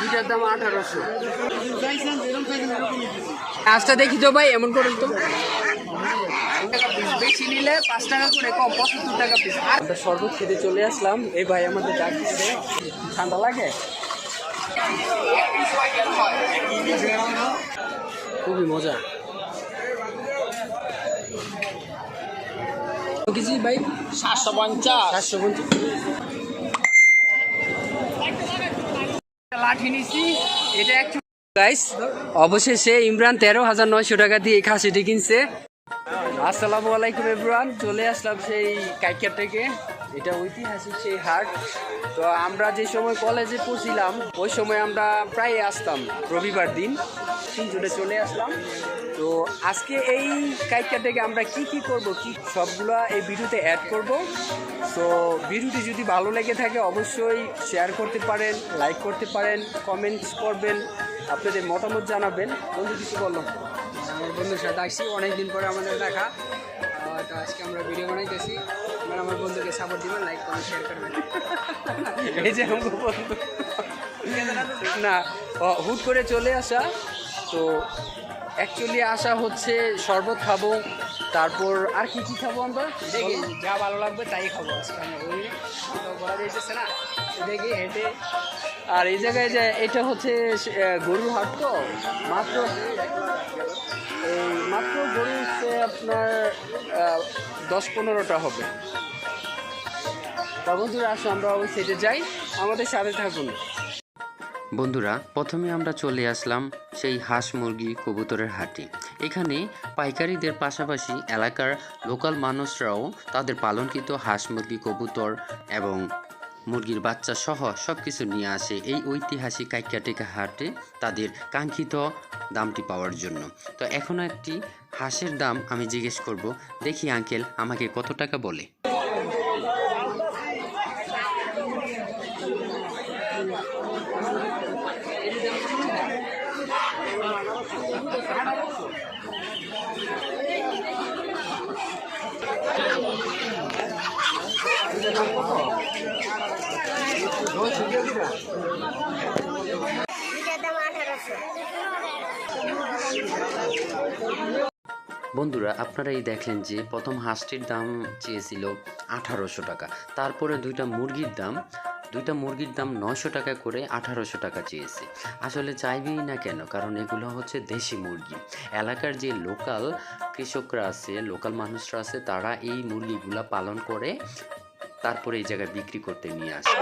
দুইটার দাম আঠারোশো। আজটা দেখি তো ভাই এমন করেন তো। বেশি নিলে পাঁচ টাকা করে কম পঁচাত্তর টাকা পিস শরবত খেতে চলে আসলাম। এই ভাই আমাদের ডাকছে ঠান্ডা লাগে? খুবই মজা। কেজি ভাই? সাতশো পঞ্চাশ। চারশো পঞ্চাশ। লাঠি নিছি, এটা গাইস অবশেষে ইমরান তেরো হাজার নয়শো টাকা দিয়ে খাসিটি কিনছে। আসসালামু আলাইকুম ইমরান চলে আসলাম সেই কাইকার থেকে। এটা ঐতিহাসিক সেই হাট। তো আমরা যে সময় কলেজে পড়ছিলাম ওই সময় আমরা প্রায় আসতাম রবিবার দিন। তিনজনে চলে আসলাম। তো আজকে এই কাইকা থেকে আমরা কি কি করব কি সবগুলো এই ভিডিওতে অ্যাড করব। তো ভিডিওটি যদি ভালো লেগে থাকে অবশ্যই শেয়ার করতে পারেন লাইক করতে পারেন কমেন্টস করবেন আপনাদের মতামত জানাবেন। বন্ধু কিছু বললাম আমার বন্ধুর সাথে আসছি অনেকদিন পরে আমাদের দেখা। তো আজকে আমরা ভিডিও বানাইতেছি। আপনারা আমার বন্ধুকে সাপোর্ট দিবেন লাইক করবেন শেয়ার করবেন। এই যে আমার বন্ধু। না হুট করে চলে আসা তো অ্যাকচুয়ালি আসা হচ্ছে শরবত খাব তারপর আর কি কি খাব আমরা? দেখি যা ভালো লাগবে তাই খাব ওই বলা যাইতেছে না। দেখি হেঁটে। আর এই জায়গায় যে এটা হচ্ছে গরুর হাট তো? মাত্র এই মাত্র গরু হচ্ছে আপনার দশ পনেরোটা হবে। তা বন্ধুরা আসো আমরা ওই সাইডে যাই। আমাদের সাথে থাকুন। বন্ধুরা, প্রথমে আমরা চলে আসলাম সেই হাঁস মুরগি কবুতরের হাটে। এখানে পাইকারিদের পাশাপাশি এলাকার লোকাল মানুষরাও তাদের পালনকৃত হাঁস মুরগি, কবুতর এবং মুরগির বাচ্চা সহ সব কিছু নিয়ে আসে এই ঐতিহাসিক কাইকাটিকা হাটে তাদের কাঙ্ক্ষিত দামটি পাওয়ার জন্য। তো এখন একটি হাঁসের দাম আমি জিজ্ঞেস করব, দেখি আঙ্কেল, আমাকে কত টাকা বলে? বন্ধুরা আপনারা এই দেখলেন যে প্রথম হাঁসটির দাম চেয়েছিল আঠারোশো টাকা। তারপরে দুইটা মুরগির দাম, দুইটা মুরগির দাম নশো টাকা করে আঠারোশো টাকা চেয়েছে। আসলে চাইবেই না কেন, কারণ এগুলো হচ্ছে দেশি মুরগি। এলাকার যে লোকাল কৃষকরা আছে, লোকাল মানুষরা আছে, তারা এই মুরগিগুলা পালন করে তারপরে এই জায়গায় বিক্রি করতে নিয়ে আসে।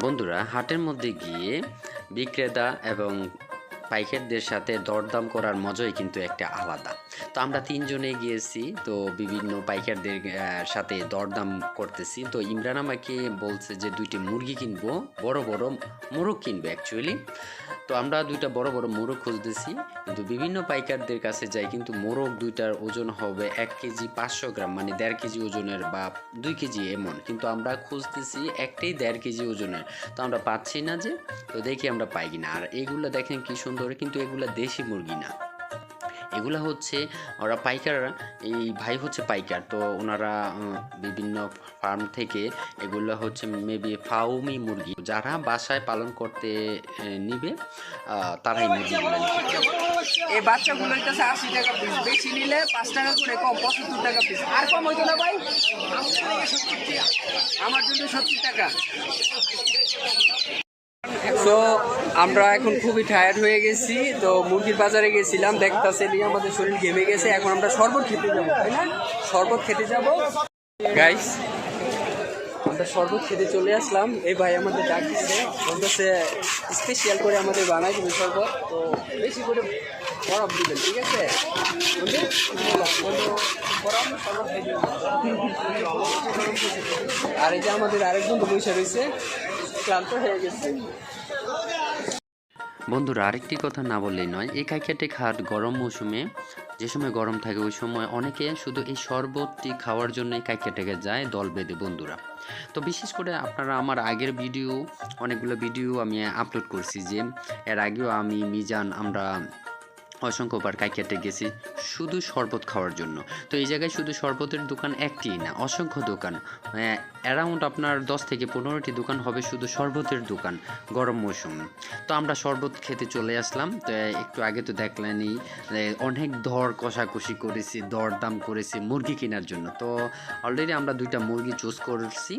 বন্ধুরা, হাটের মধ্যে গিয়ে বিক্রেতা এবং পাইকারদের সাথে দরদাম করার মজাই কিন্তু একটা আলাদা। তো আমরা তিনজনে গিয়েছি, তো বিভিন্ন পাইকারদের সাথে দরদাম করতেছি। তো ইমরান আমাকে বলছে যে দুইটি মুরগি কিনবো, বড় বড় মোরগ কিনবো অ্যাকচুয়ালি তো আমরা দুইটা বড় বড় মোরগ খুঁজতেছি, কিন্তু বিভিন্ন পাইকারদের কাছে যাই, কিন্তু মোরগ দুইটার ওজন হবে এক কেজি পাঁচশো গ্রাম মানে দেড় কেজি ওজনের বা দুই কেজি এমন। কিন্তু আমরা খুঁজতেছি একটাই দেড় কেজি ওজনের। তো আমরা পাচ্ছি না যে, তো দেখি আমরা পাই কিনা। আর এগুলো দেখেন কি সুন্দর, কিন্তু এগুলো দেশি মুরগি না। এগুলা হচ্ছে ওরা পাইকার এই ভাই হচ্ছে পাইকার তো ওনারা বিভিন্ন ফার্ম থেকে এগুলো হচ্ছে মেবি ফাউমি মুরগি যারা বাসায় পালন করতে নিবে তারাই মুরগিগুলো এই বাচ্চাগুলোর কাছে আশি টাকা পিস বেশি নিলে পাঁচ টাকা করে কম পঁচাত্তর টাকা পিস আর কম হইতো না ভাই? আমার জন্য সত্তর টাকা। তো আমরা এখন খুবই টায়ার্ড হয়ে গেছি তো মুরগির বাজারে গেছিলাম দেখতেছে নিয়ে আমাদের শরীর ঘেমে গেছে এখন আমরা শরবত খেতে যাব তাই না শরবত খেতে যাব গাইস আমরা শরবত খেতে চলে আসলাম এই ভাই আমাদের ডাক দিচ্ছে বলতেছে স্পেশাল করে আমাদের বানাই দেবে শরবত তো বেশি করে বরফ দিবেন ঠিক আছে। আর যে আমাদের আরেক বন্ধু বসে রয়েছে ক্লান্ত হয়ে গেছে বন্ধুরা, আরেকটি কথা না বললেই নয়। এই কাইকাটে খাট গরম মৌসুমে যে সময় গরম থাকে, ওই সময় অনেকে শুধু এই শরবতটি খাওয়ার জন্য জন্যই কাইকাটেকে যায় দল বেঁধে, বন্ধুরা। তো বিশেষ করে আপনারা আমার আগের ভিডিও, অনেকগুলো ভিডিও আমি আপলোড করছি যে, এর আগেও আমি মিজান আমরা অসংখ্যবার কাইকাটে গেছি শুধু শরবত খাওয়ার জন্য। তো এই জায়গায় শুধু শরবতের দোকান একটি না, অসংখ্য দোকান। অ্যারাউন্ড আপনার দশ থেকে পনেরোটি দোকান হবে শুধু শরবতের দোকান, গরম মৌসুম। তো আমরা শরবত খেতে চলে আসলাম। তো একটু আগে তো দেখলেনই অনেক দর কষাকষি করেছি দর দাম করেছি মুরগি কেনার জন্য। তো অলরেডি আমরা দুইটা মুরগি চুজ করছি।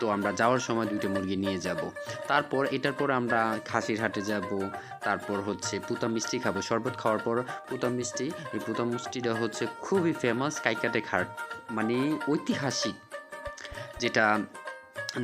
তো আমরা যাওয়ার সময় দুইটা মুরগি নিয়ে যাব। তারপর, এটার পর আমরা খাসির হাটে যাব। তারপর হচ্ছে পুতা মিষ্টি খাব, শরবত খাওয়ার পর পুতা মিষ্টি। এই পুতা মিষ্টিটা হচ্ছে খুবই ফেমাস কাইকাটে ঘাট মানে ঐতিহাসিক যেটা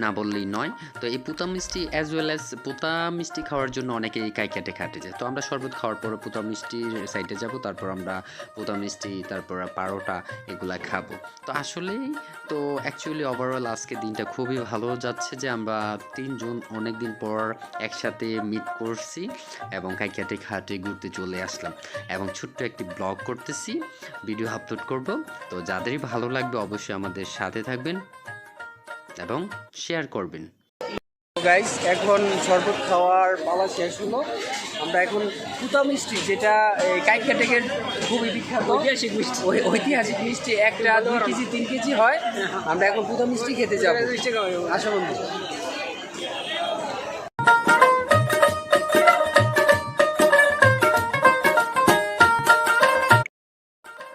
না বললেই নয়। তো এই পুতা মিষ্টি অ্যাজ ওয়েল অ্যাজ পুতা মিষ্টি খাওয়ার জন্য অনেকে এই কাইকাটে ঘাটে যায়। তো আমরা শরবত খাওয়ার পর পুতা মিষ্টির সাইডে যাব, তারপর আমরা পুতা মিষ্টি, তারপর পারোটা এগুলা খাব। তো আসলেই তো অ্যাকচুয়ালি ওভারঅল আজকে দিনটা খুবই ভালো যাচ্ছে যে আমরা তিনজন অনেক দিন পর একসাথে মিট করছি এবং কাইকাটে খাটে ঘুরতে চলে আসলাম। এবং ছোট্ট একটি ব্লগ করতেছি ভিডিও আপলোড করব। তো যাদেরই ভালো লাগবে অবশ্যই আমাদের সাথে থাকবেন। এবং শেয়ার করবেন। গাইস এখন শরবত খাওয়ার পালা শেষ হলো। আমরা এখন পুতা মিষ্টি যেটা কাইকাটেকের খুবই বিখ্যাত। ঐতিহাসিক মিষ্টি। ওই ঐতিহাসিক মিষ্টি একটা দুই কেজি তিন কেজি হয়। আমরা এখন পুতা মিষ্টি খেতে যাব। আসো বন্ধু।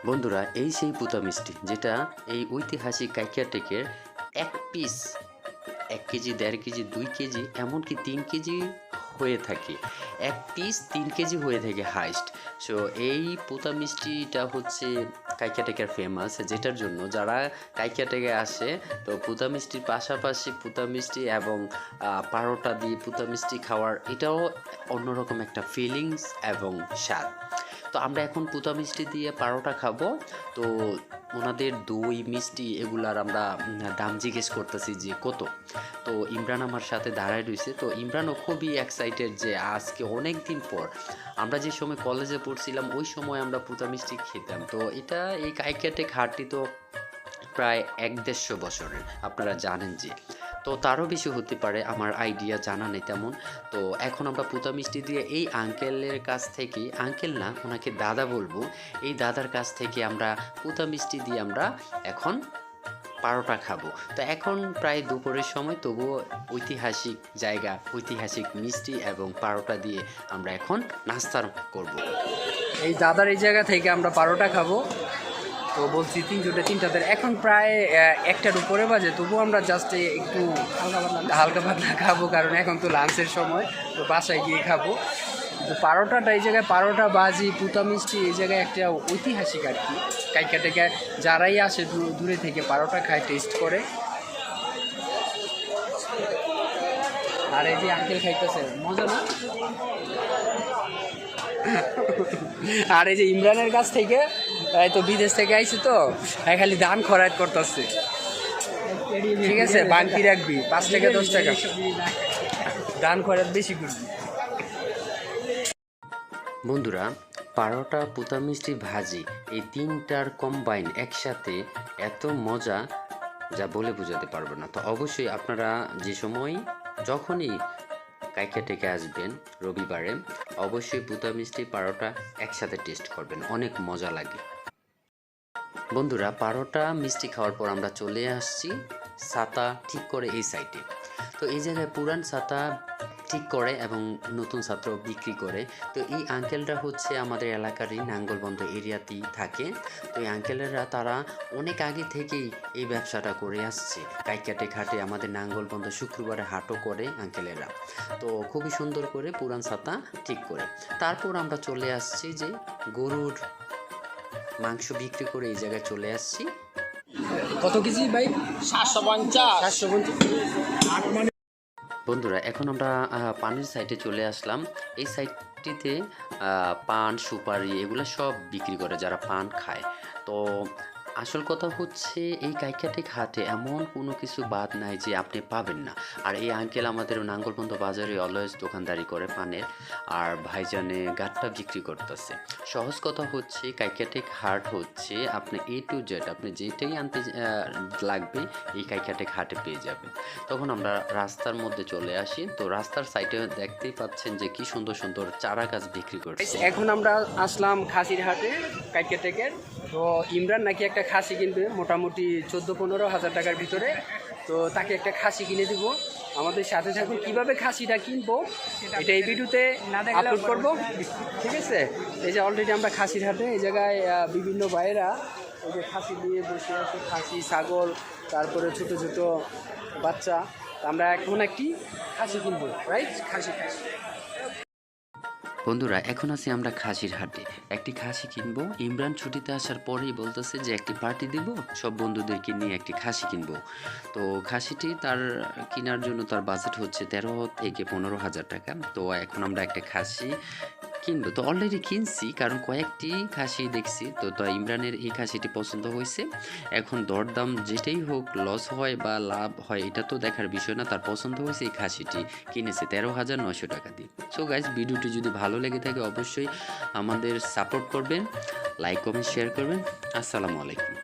বন্ধুরা এই সেই পুতা মিষ্টি যেটা এই ঐতিহাসিক কাইকিয়াটেকের এক পিস এক কেজি, দেড় কেজি, দুই কেজি, এমনকি তিন কেজি হয়ে থাকে। এক পিস তিন কেজি হয়ে থাকে হাইস্ট সো এই পুতা মিষ্টিটা হচ্ছে কাইকিয়াটেকের ফেমাস যেটার জন্য যারা কাইকিয়াটেকে আসে, তো পুতা মিষ্টির পাশাপাশি পুতা মিষ্টি এবং পারোটা দিয়ে পুতা মিষ্টি খাওয়ার এটাও অন্যরকম একটা ফিলিংস এবং স্বাদ। তো আমরা এখন পুতা মিষ্টি দিয়ে পারোটা খাব। তো ওনাদের দই, মিষ্টি এগুলার আমরা দাম জিজ্ঞেস করতেছি যে কত? তো ইমরান আমার সাথে দাঁড়ায় রয়েছে তো ইমরানও খুবই এক্সাইটেড যে আজকে অনেক দিন পর আমরা যে সময় কলেজে পড়ছিলাম, ওই সময় আমরা পুতা মিষ্টি খেতাম। তো এটা এই কাইকাটে ঘাটটি তো প্রায় এক দেড়শো বছরের। আপনারা জানেন যে তো তারও বেশি হতে পারে, আমার আইডিয়া জানা নেই তেমন। তো এখন আমরা পুতা মিষ্টি দিয়ে এই আঙ্কেলের কাছ থেকে আঙ্কেল না, ওনাকে দাদা বলব, এই দাদার কাছ থেকে আমরা পুতা মিষ্টি দিয়ে আমরা এখন পারোটা খাব। তো এখন প্রায় দুপুরের সময়, তবুও ঐতিহাসিক জায়গা, ঐতিহাসিক মিষ্টি এবং পারোটা দিয়ে আমরা এখন নাস্তার করব। এই দাদার এই জায়গা থেকে আমরা পারোটা খাব। তো বলছি তিনজোটে তিনটাতে এখন প্রায় একটার উপরে বাজে তবুও আমরা জাস্ট একটু হালকা পাতলা হালকা পাতলা খাব কারণ এখন তো লাঞ্চের সময় তো বাসায় গিয়ে খাব। তো পারোটাটা এই জায়গায় পারোটা বাজি পুতা মিষ্টি এই জায়গায় একটা ঐতিহাসিক আর কি। কাইকা থেকে যারাই আসে দূরে থেকে পারোটা খায় টেস্ট করে। আর এই যে আঙ্কেল খাইতেছে মজা না? আর এই যে ইমরানের কাছ থেকে এই তো বিদেশ থেকে আইছে তো খালি ধান খরাত করতেছে। ঠিক আছে, বানকি রাখবি, পাঁচ টাকা দশ টাকা। ধান খরাত বেশি করবি। বন্ধুরা, পারোটা, পুতা মিষ্টি, ভাজি, এই তিনটার কম্বাইন একসাথে এত মজা যা বলে বোঝাতে পারব না। তো অবশ্যই আপনারা যে সময়, যখনই কাইকা টেকে আসবেন রবিবারে, অবশ্যই পুতা মিষ্টি, পারোটা একসাথে টেস্ট করবেন। অনেক মজা লাগে। বন্ধুরা, পারোটা মিষ্টি খাওয়ার পর আমরা চলে আসছি ছাতা ঠিক করে এই সাইডে তো এই জায়গায় পুরান ছাতা ঠিক করে এবং নতুন ছাত্র বিক্রি করে। তো এই আঙ্কেলরা হচ্ছে আমাদের এলাকারই নাঙ্গলবন্ধ এরিয়াতেই থাকে। তো এই আঙ্কেলেরা তারা অনেক আগে থেকেই এই ব্যবসাটা করে আসছে। কাইকাটে ঘাটে আমাদের নাঙ্গলবন্ধ শুক্রবারে হাটও করে আঙ্কেলেরা তো খুবই সুন্দর করে পুরান ছাতা ঠিক করে। তারপর আমরা চলে আসছি যে গরুর মাংস বিক্রি করে এই জায়গায় চলে আসছি। কত কেজি ভাই? সাতশো পঞ্চাশ। বন্ধুরা এখন আমরা পানের সাইডে চলে আসলাম। এই সাইডটিতে আহ, পান সুপারি এগুলো সব বিক্রি করে যারা পান খায়। তো আসল কথা হচ্ছে, এই কাইকাটিক হাটে এমন কোনো কিছু বাদ নাই যে আপনি পাবেন না। আর এই আঙ্কেল আমাদের নাঙ্গলবন্ধ বাজারে অলওয়েজ দোকানদারি করে পানের আর ভাইজানে গাটটা বিক্রি করতেছে। সহজ কথা হচ্ছে, কাইকাটিক হাট হচ্ছে আপনি এ টু জেড আপনি যেটাই আনতে লাগবে, এই কাইকাটিক হাটে পেয়ে যাবেন। তখন আমরা রাস্তার মধ্যে চলে আসি, তো রাস্তার সাইডে দেখতেই পাচ্ছেন যে কি সুন্দর সুন্দর চারা গাছ বিক্রি করছে। এখন আমরা আসলাম খাসির হাটে কাইকে টেকের তো ইমরান নাকি একটা খাসি কিনবে মোটামুটি চোদ্দ পনেরো হাজার টাকার ভিতরে। তো তাকে একটা খাসি কিনে দিব। আমাদের সাথে থাকুন কীভাবে খাসিটা কিনবো এটা এই ভিডিওতে আপলোড করব। ঠিক আছে? এই যে অলরেডি আমরা খাসির হাটে এই জায়গায় বিভিন্ন ভাইয়েরা এই যে খাসি দিয়ে বসে আছে খাসি ছাগল তারপরে ছোট ছোট বাচ্চা। আমরা এখন একটি খাসি কিনবো রাইট খাসি খাসি। বন্ধুরা, এখন আছি আমরা খাসির হাটে। একটি খাসি কিনবো। ইমরান ছুটিতে আসার পরেই বলতেছে যে, একটি পার্টি দিব, সব বন্ধুদেরকে নিয়ে একটি খাসি কিনবো। তো খাসিটি তার কেনার জন্য তার বাজেট হচ্ছে তেরো থেকে পনেরো হাজার টাকা। তো এখন আমরা একটা খাসি কিনবো তো অলরেডি কিনছি, কারণ কয়েকটি খাসি দেখছি। তো তো ইমরানের এই খাসিটি পছন্দ হয়েছে। এখন দরদাম যেটাই হোক লস হয় বা লাভ হয়, এটা তো দেখার বিষয় না, তার পছন্দ হয়েছে এই খাসিটি। কিনেছে তেরো হাজার নশো টাকা দিয়ে। সো গাইজ ভিডিওটি যদি ভালো লেগে থাকে, অবশ্যই আমাদের সাপোর্ট করবেন লাইক কমেন্ট শেয়ার করবেন। আসসালামু আলাইকুম।